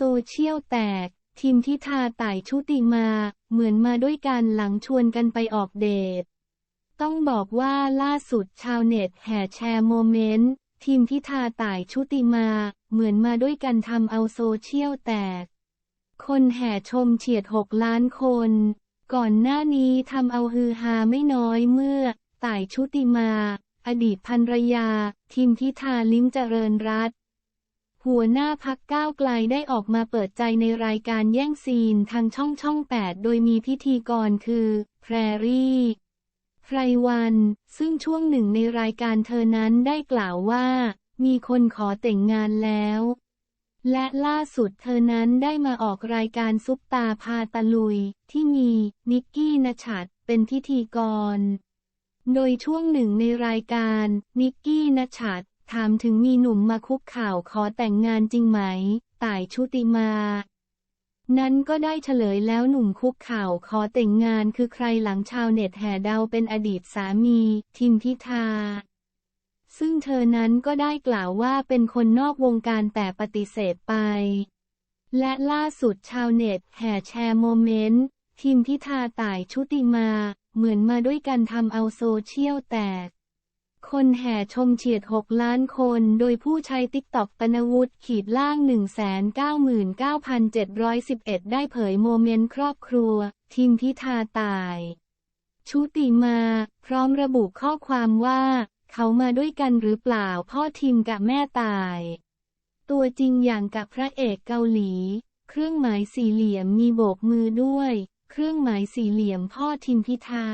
โซเชียลแตกทีมทิทาต่ายชุติมา เหมือนมาด้วยกันหลังชวนกันไปออกเดท ต้องบอกว่าล่าสุดชาวเน็ตแห่แชร์โมเมนต์ทีมทิทาต่ายชุติมา เหมือนมาด้วยกันทำเอาโซเชียลแตก คนแห่ชมเฉียด 6 ล้านคน ก่อนหน้านี้ทำเอาฮือฮาไม่น้อยเมื่อ ต่ายชุติมา อดีตภรรยาทีมทิทาลิ้มเจริญรัต หัวหน้าพักก้าวไกลได้ออกมาเปิดใจในรายการแย่งซีนทางช่องช่อง 8 โดยมีพิธีกรคือ แพรรี่ไพรวัน ซึ่งช่วงหนึ่งในรายการเธอนั้นได้กล่าวว่า มีคนขอแต่งงานแล้ว และล่าสุดเธอนั้นได้มาออกรายการซุปตาพาตะลุย ที่มีนิกกี้นชัดเป็นพิธีกร โดยช่วงหนึ่งในรายการนิกกี้นชัด ถามถึงมีหนุ่มมาคุกข่าวขอแต่งงานจริงไหม ต่ายชุติมา นั้นก็ได้เฉลยแล้วหนุ่มคุกข่าวขอแต่งงานคือใครหลังชาวเน็ตแห่เดาเป็นอดีตสามี ทิมพิธา ซึ่งเธอนั้นก็ได้กล่าวว่าเป็นคนนอกวงการแต่ปฏิเสธไป และล่าสุดชาวเน็ตแห่แชร์โมเมนต์ทีมพิธาต่ายชุติมา เหมือนมาด้วยกันทำเอาโซเชียลแตก คนแห่ชมเฉียด 6 ล้านคน โดยผู้ใช้ติ๊กต็อกปนวุฒิขีดล่าง 199,711 ได้เผยโมเมนต์ครอบครัว ทีมพิธาตาย ชุติมา พร้อมระบุข้อความว่า เขามาด้วยกันหรือเปล่าพ่อทีมกับแม่ตาย ตัวจริงอย่างกับพระเอกเกาหลี เครื่องหมายสี่เหลี่ยมมีโบกมือด้วย เครื่องหมายสี่เหลี่ยมพ่อทิมพิธา